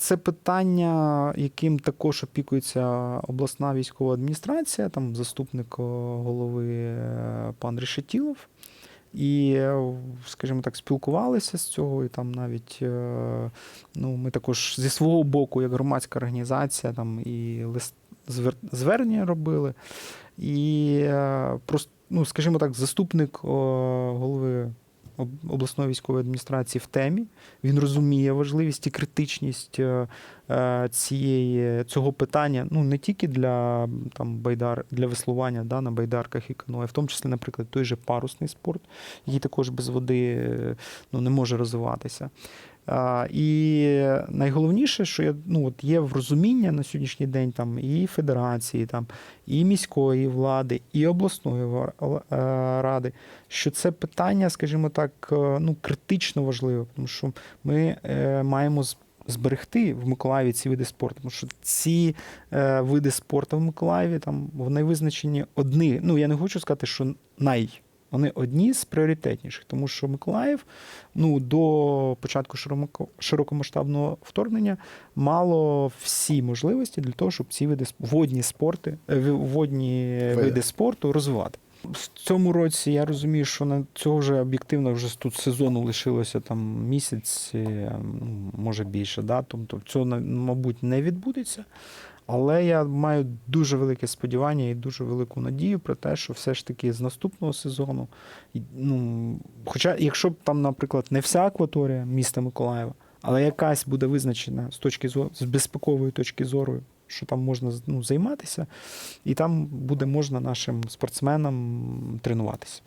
це питання, яким також опікується обласна військова адміністрація, там заступник е, голови е, пан Решетілов. І, е, скажімо так, спілкувалися з цього, і там навіть ну, ми також зі свого боку, як громадська організація, там і лист звернення робили. І просто, ну, скажімо так, заступник голови обласної військової адміністрації в темі. Він розуміє важливість і критичність е, е, цієї, цього питання, ну не тільки для там байдар, для веслування да, на байдарках і каноє, в тому числі, наприклад, той же парусний спорт, який також без води е, ну, не може розвиватися. І найголовніше, що я, ну, от є розуміння на сьогоднішній день там, і федерації, там, і міської влади, і обласної ради, що це питання, скажімо так, е, ну, критично важливе, тому що ми е, маємо зберегти в Миколаєві ці види спорту. Тому що ці е, види спорту в Миколаєві там вони визначені одні. Ну я не хочу сказати, що най. Вони одні з пріоритетніших, тому що Миколаїв ну, до початку широко- широкомасштабного вторгнення мало всі можливості для того, щоб ці види водні спорти, е, водні Види. види спорту розвивати. В цьому році я розумію, що на цього вже об'єктивно вже тут сезону лишилося там місяць, е, ну, може більше. Да? Тобто цього, мабуть, не відбудеться. Але я маю дуже велике сподівання і дуже велику надію про те, що все ж таки з наступного сезону, ну, хоча, якщо б там, наприклад, не вся акваторія міста Миколаєва, але якась буде визначена з точки зору, з безпекової точки зору, що там можна ну, займатися, і там буде можна нашим спортсменам тренуватися.